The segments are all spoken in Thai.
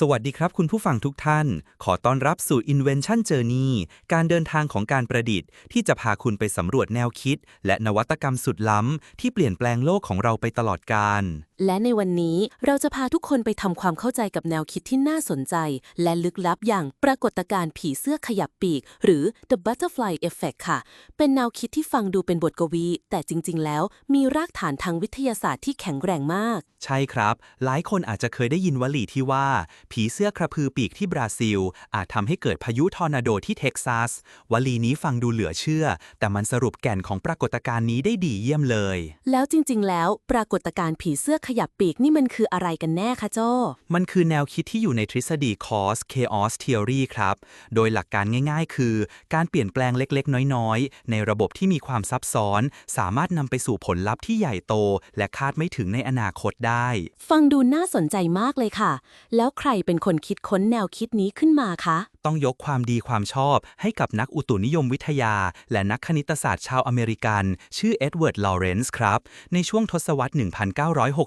สวัสดีครับคุณผู้ฟังทุกท่าน ขอต้อนรับสู่ Invention Journey การเดินทางของการประดิษฐ์ ที่จะพาคุณไปสำรวจแนวคิด และนวัตกรรมสุดล้ำ ที่เปลี่ยนแปลงโลกของเราไปตลอดกาลและในวันนี้เราจะพาทุกคนไปทำความเข้าใจกับแนวคิดที่น่าสนใจ และลึกลับอย่างปรากฏการณ์ผีเสื้อขยับปีก หรือ the butterfly effect ค่ะ เป็นแนวคิดที่ฟังดูเป็นบทกวี แต่จริง ๆ แล้วมีรากฐานทางวิทยาศาสตร์ที่แข็งแกร่งมาก ใช่ครับ หลายคนอาจจะเคยได้ยินวลีที่ว่าผีเสื้อกระพือปีกที่บราซิล อาจทำให้เกิดพายุทอร์นาโดที่เท็กซัส วลีนี้ฟังดูเหลือเชื่อ แต่มันสรุปแก่นของปรากฏการณ์นี้ได้ดีเยี่ยมเลย แล้วจริง ๆ แล้ว ปรากฏการณ์ผีเสื้อขยับปีกนี่มันคืออะไรกันแน่คะโจ้มันคือแนวคิดที่อยู่ในทฤษฎี cause chaos theory ครับ โดยหลักการง่ายๆ คือ การเปลี่ยนแปลงเล็กๆ น้อยๆ ในระบบที่มีความซับซ้อน สามารถนำไปสู่ผลลัพธ์ที่ใหญ่โต และคาดไม่ถึงในอนาคตได้ ฟังดูน่าสนใจมากเลยค่ะ แล้วใครเป็นคนคิดค้นแนวคิดนี้ขึ้นมาคะ ต้องยกความดีความชอบให้กับนักอุตุนิยมวิทยา และนักคณิตศาสตร์ชาวอเมริกัน ชื่อเอ็ดเวิร์ด ลอเรนซ์ครับ ในช่วงทศวรรษ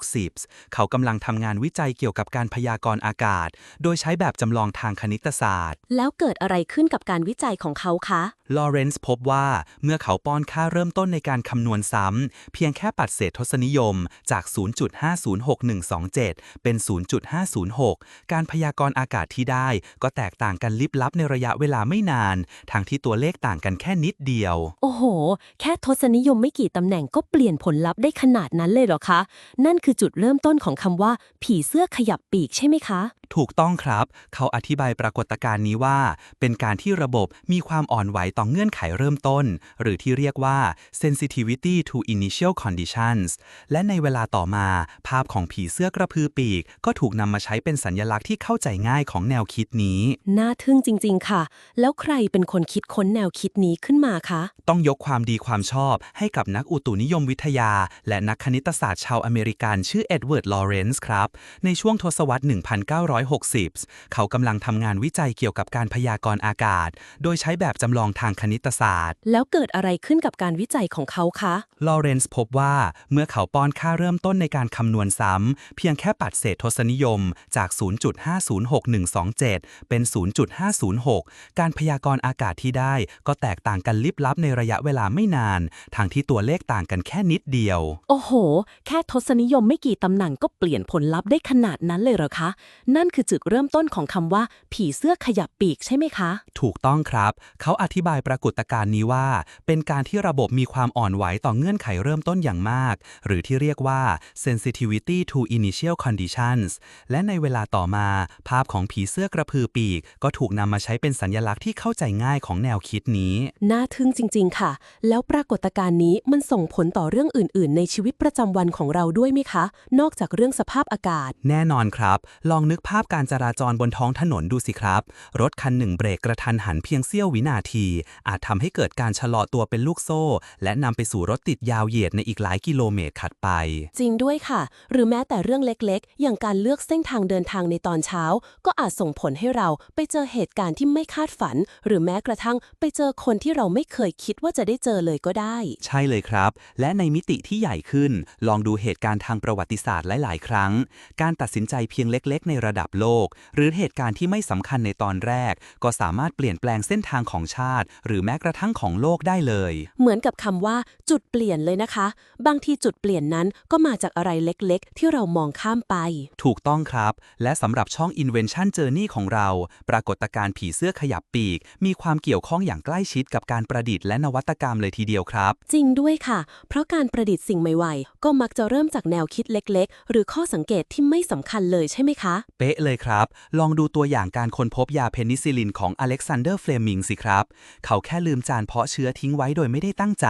1960 เขากำลังทำงานวิจัยเกี่ยวกับการพยากรณ์อากาศ โดยใช้แบบจำลองทางคณิตศาสตร์ แล้วเกิดอะไรขึ้นกับการวิจัยของเขาคะ ลอเรนซ์พบว่าเมื่อเขาป้อนค่าเริ่มต้นในการคำนวณซ้ำเพียงแค่ปัดเศษทศนิยมจาก 0.5061127 เป็น 0.506 การพยากรณ์อากาศที่ได้ก็แตกต่างกันลิบลับในระยะเวลาไม่นาน ทั้งที่ตัวเลขต่างกันแค่นิดเดียว โอ้โห แค่ทศนิยมไม่กี่ตำแหน่งก็เปลี่ยนผลลัพธ์ได้ขนาดนั้นเลยเหรอคะ นั่นคือจุดเริ่มต้นของคำว่า ผีเสื้อขยับปีกใช่ไหมคะถูกต้องครับ เขาอธิบายปรากฏการณ์นี้ว่า เป็นการที่ระบบมีความอ่อนไหวต่อเงื่อนไขเริ่มต้น หรือที่เรียกว่า sensitivity to initial conditions และในเวลาต่อมา ภาพของผีเสื้อกระพือปีก ก็ถูกนำมาใช้เป็นสัญลักษณ์ที่เข้าใจง่ายของแนวคิดนี้ น่าทึ่งจริง ๆ ค่ะ แล้วใครเป็นคนคิดค้นแนวคิดนี้ขึ้นมาคะ ต้องยกความดีความชอบให้กับนักอุตุนิยมวิทยา และนักคณิตศาสตร์ชาวอเมริกันชื่อเอ็ดเวิร์ด ลอเรนซ์ครับ ในช่วงทศวรรษ1960 เขากำลังทำงานวิจัยเกี่ยวกับการพยากรณ์อากาศ โดยใช้แบบจำลองทางคณิตศาสตร์ แล้วเกิดอะไรขึ้นกับการวิจัยของเขาคะลอเรนซ์พบว่าเมื่อเขาป้อนค่าเริ่มต้นในการคำนวณซ้ำ เพียงแค่ปัดเศษทศนิยมจาก 0.5061127 เป็น 0.506 การพยากรณ์อากาศที่ได้ก็แตกต่างกันลิบลับในระยะเวลาไม่นาน ทางที่ตัวเลขต่างกันแค่นิดเดียว โอ้โห แค่ทศนิยมไม่กี่ตำแหน่งก็เปลี่ยนผลลัพธ์ได้ขนาดนั้นเลยเหรอคะ นั่นคือจุดเริ่มต้นของคำว่า ผีเสื้อขยับปีกใช่ไหมคะ ถูกต้องครับ เขาอธิบายปรากฏการณ์นี้ว่า เป็นการที่ระบบมีความอ่อนไหวต่อเงื่อนไขเริ่มต้นอย่างมาก หรือที่เรียกว่า sensitivity to initial conditions และในเวลาต่อมา ภาพของผีเสื้อกระพือปีก ก็ถูกนำมาใช้เป็นสัญลักษณ์ที่เข้าใจง่ายของแนวคิดนี้ น่าทึ่งจริง ๆ ค่ะ แล้วปรากฏการณ์นี้มันส่งผลต่อเรื่องอื่น ๆ ในชีวิตประจำวันของเราด้วยไหมคะ นอกจากเรื่องสภาพอากาศ แน่นอนครับ ลองนึกภาพการจราจรบนท้องถนนดูสิครับ รถคันหนึ่งเบรกกระทันหันเพียงเสี้ยววินาที อาจทำให้เกิดการชะลอตัวเป็นลูกโซ่ และนำไปสู่รถติดยาวเหยียดในอีกหลายกิโลเมตรถัดไป จริงด้วยค่ะ หรือแม้แต่เรื่องเล็กๆ อย่างการเลือกเส้นทางเดินทางในตอนเช้า ก็อาจส่งผลให้เราไปเจอเหตุการณ์ที่ไม่คาดฝัน หรือแม้กระทั่งไปเจอคนที่เราไม่เคยคิดว่าจะได้เจอเลยก็ได้ ใช่เลยครับ และในมิติที่ใหญ่ขึ้น ลองดูเหตุการณ์ทางประวัติศาสตร์หลาย ๆ ครั้ง การตัดสินใจเพียงเล็ก ๆ ในระดับโลก หรือเหตุการณ์ที่ไม่สำคัญในตอนแรก ก็สามารถเปลี่ยนแปลงเส้นทางของชาติ หรือแม้กระทั่งของโลกได้เลย เหมือนกับคำว่าจุดเปลี่ยนเลยนะคะ บางทีจุดเปลี่ยนนั้นก็มาจากอะไรเล็กๆ ที่เรามองข้ามไป ถูกต้องครับ และสำหรับช่อง Invention Journey ของเรา ปรากฏการณ์ผีเสื้อขยับปีก มีความเกี่ยวข้องอย่างใกล้ชิดกับการประดิษฐ์และนวัตกรรมเลยทีเดียวครับ จริงด้วยค่ะ เพราะการประดิษฐ์สิ่งใหม่ๆก็มักจะเริ่มจากแนวคิดเล็ก ๆ หรือข้อสังเกตที่ไม่สำคัญเลยใช่ไหมคะ เป๊ะเลยครับ ลองดูตัวอย่างการค้นพบยาเพนิซิลินของอเล็กซานเดอร์เฟลมิงสิครับ เขาแค่ลืมจานเพาะเชื้อทิ้งไว้โดยไม่ได้ตั้งใจ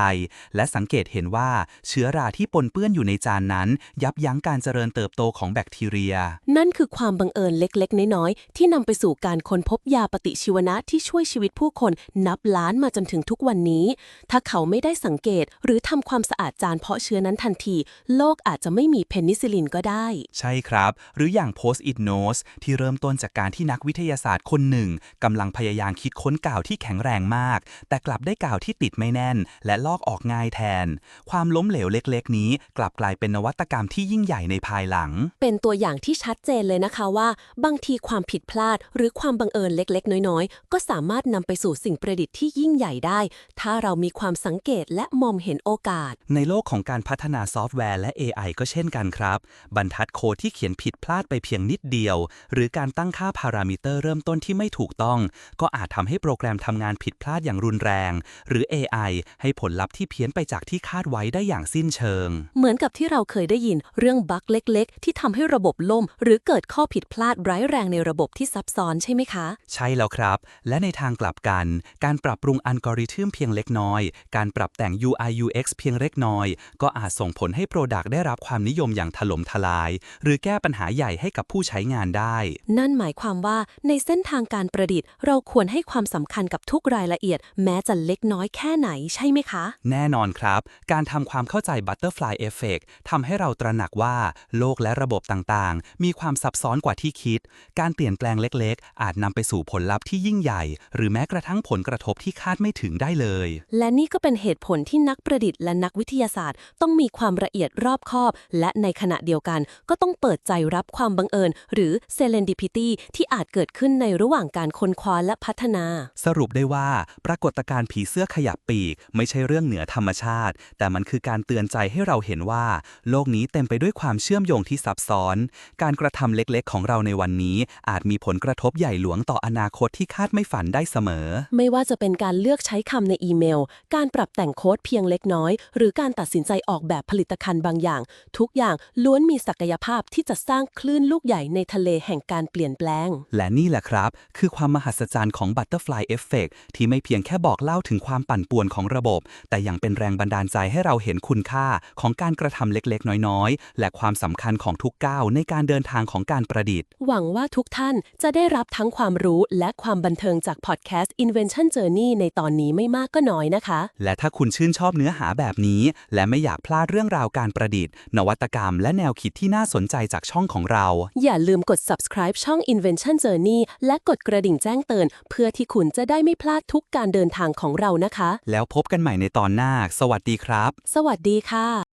และสังเกตเห็นว่าเชื้อราที่ปนเปื้อนอยู่ในจานนั้น ยับยั้งการเจริญเติบโตของแบคทีเรีย นั่นคือความบังเอิญเล็กๆ น้อยๆ ที่นำไปสู่การค้นพบยาปฏิชีวนะที่ช่วยชีวิตผู้คนนับล้านมาจนถึงทุกวันนี้ ถ้าเขาไม่ได้สังเกตหรือทำความสะอาดจานเพาะเชื้อนั้นทันที โลกอาจจะไม่มีเพนิซิลินก็ได้ ใช่ครับ หรืออย่าง Post-it Notes สเริ่มต้นจากการที่นักวิทยาศาสตร์คนหนึ่งกำลังพยายามคิดค้นกาวที่แข็งแรงมาก แต่กลับได้กาวที่ติดไม่แน่น และลอกออกง่ายแทน ความล้มเหลวเล็กๆ นี้ กลับกลายเป็นนวัตกรรมที่ยิ่งใหญ่ในภายหลัง เป็นตัวอย่างที่ชัดเจนเลยนะคะว่า บางทีความผิดพลาด หรือความบังเอิญเล็กๆ น้อยๆ ก็สามารถนำไปสู่สิ่งประดิษฐ์ที่ยิ่งใหญ่ได้ ถ้าเรามีความสังเกตและมองเห็นโอกาส ในโลกของการพัฒนาซอฟต์แวร์และ AI ก็เช่นกันครับ บรรทัดโค้ดที่เขียนผิดพลาดไปเพียงนิดเดียวหรือการตั้งค่าพารามิเตอร์เริ่มต้นที่ไม่ถูกต้อง ก็อาจทำให้โปรแกรมทำงานผิดพลาดอย่างรุนแรง หรือ AI ให้ผลลัพธ์ที่เพี้ยนไปจากที่คาดไว้ได้อย่างสิ้นเชิง เหมือนกับที่เราเคยได้ยินเรื่องบั๊กเล็ก ๆ ที่ทำให้ระบบล่ม หรือเกิดข้อผิดพลาดร้ายแรงในระบบที่ซับซ้อนใช่ไหมคะ ใช่แล้วครับ และในทางกลับกัน การปรับปรุงอัลกอริทึมเพียงเล็กน้อย การปรับแต่ง UI UX เพียงเล็กน้อย ก็อาจส่งผลให้โปรดักต์ได้รับความนิยมอย่างถล่มทลาย หรือแก้ปัญหาใหญ่ให้กับผู้ใช้งานได้ นั่นหมายความว่าในเส้นทางการประดิษฐ์ เราควรให้ความสำคัญกับทุกรายละเอียด แม้จะเล็กน้อยแค่ไหนใช่ไหมคะ แน่นอนครับ การทำความเข้าใจ Butterfly Effect ทำให้เราตระหนักว่า โลกและระบบต่างๆ มีความซับซ้อนกว่าที่คิด การเปลี่ยนแปลงเล็กๆ อาจนำไปสู่ผลลัพธ์ที่ยิ่งใหญ่ หรือแม้กระทั่งผลกระทบที่คาดไม่ถึงได้เลย และนี่ก็เป็นเหตุผลที่นักประดิษฐ์และนักวิทยาศาสตร์ ต้องมีความละเอียดรอบคอบ และในขณะเดียวกัน ก็ต้องเปิดใจรับความบังเอิญ หรือ serendipity ที่อาจเกิดขึ้นในระหว่างการค้นคว้าและพัฒนา สรุปได้ว่า ปรากฏการณ์ผีเสื้อขยับปีก ไม่ใช่เรื่องเหนือธรรมชาติ แต่มันคือการเตือนใจให้เราเห็นว่า โลกนี้เต็มไปด้วยความเชื่อมโยงที่ซับซ้อน การกระทำเล็กๆ ของเราในวันนี้ อาจมีผลกระทบใหญ่หลวงต่ออนาคตที่คาดไม่ฝันได้เสมอ ไม่ว่าจะเป็นการเลือกใช้คำในอีเมล การปรับแต่งโค้ดเพียงเล็กน้อย หรือการตัดสินใจออกแบบผลิตภัณฑ์บางอย่าง ทุกอย่างล้วนมีศักยภาพที่จะสร้างคลื่นลูกใหญ่ในทะเลแห่งการเปลี่ยนแปลง และนี่แหละครับ คือความมหัศจรรย์ของ Butterfly Effect ที่ไม่เพียงแค่บอกเล่าถึงความปั่นป่วนของระบบ แต่ยังเป็นแรงบันดาลใจให้เราเห็นคุณค่าของการกระทำเล็กๆ น้อยๆ และความสำคัญของทุกก้าวในการเดินทางของการประดิษฐ์ หวังว่าทุกท่านจะได้รับทั้งความรู้และความบันเทิงจากพอดแคสต์ Invention Journey ในตอนนี้ไม่มากก็น้อยนะคะ และถ้าคุณชื่นชอบเนื้อหาแบบนี้ และไม่อยากพลาดเรื่องราวการประดิษฐ์ นวัตกรรม และแนวคิดที่น่าสนใจจากช่องของเรา อย่าลืมกด subscribe ช่อง Invention Journey และกดกระดิ่งแจ้งเตือนเพื่อที่คุณจะได้ไม่พลาดทุกการเดินทางของเรานะคะ แล้วพบกันใหม่ในตอนหน้า สวัสดีครับ สวัสดีค่ะ